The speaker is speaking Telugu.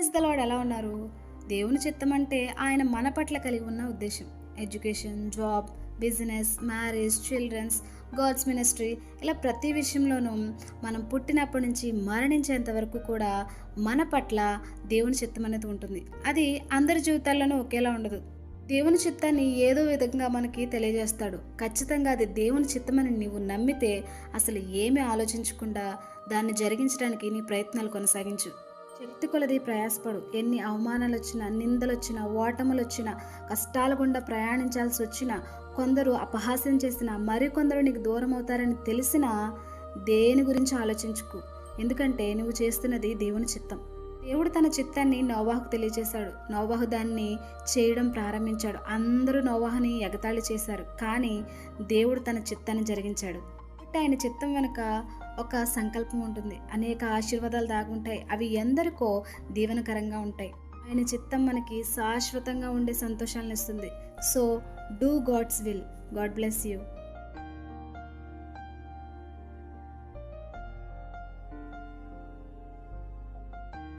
ఇస్తలవాడు ఎలా ఉన్నారు? దేవుని చిత్తం అంటే ఆయన మన పట్ల కలిగి ఉన్న ఉద్దేశం. Education job business marriage childrens God's ministry ఇలా ప్రతి విషయంలోనూ మనం పుట్టినప్పటి నుంచి మరణించేంత వరకు కూడా మన పట్ల దేవుని చిత్తం అనేది ఉంటుంది. అది అందరి జీవితాల్లోనూ ఒకేలా ఉండదు. దేవుని చిత్తాన్ని ఏదో విధంగా మనకి తెలియజేస్తాడు. ఖచ్చితంగా అది దేవుని చిత్తమని నీవు నమ్మితే అసలు ఏమీ ఆలోచించకుండా దాన్ని జరిగించడానికి నీ ప్రయత్నాలు కొనసాగించు. శక్తి కొలది ప్రయాసపడు. ఎన్ని అవమానాలు వచ్చినా నిందలు వచ్చినా ఓటములు వచ్చినా కష్టాల గుండా ప్రయాణించాల్సి వచ్చినా కొందరు అపహాస్యం చేసినా మరికొందరు నీకు దూరం అవుతారని తెలిసినా దేని గురించి ఆలోచించుకు. ఎందుకంటే నువ్వు చేస్తున్నది దేవుని చిత్తం. దేవుడు తన చిత్తాన్ని నోవాహుకు తెలియజేశాడు. నోవాహు దాన్ని చేయడం ప్రారంభించాడు. అందరూ నోవాహుని ఎగతాళి చేశారు. కానీ దేవుడు తన చిత్తాన్ని జరిగించాడు. ఆయన చిత్తం వెనుక ఒక సంకల్పం ఉంటుంది. అనేక ఆశీర్వాదాలు దాగుంటాయి. అవి ఎందరికో దీవెనకరంగా ఉంటాయి. ఆయన చిత్తం మనకి శాశ్వతంగా ఉండే సంతోషాలను ఇస్తుంది. So do God's will God bless you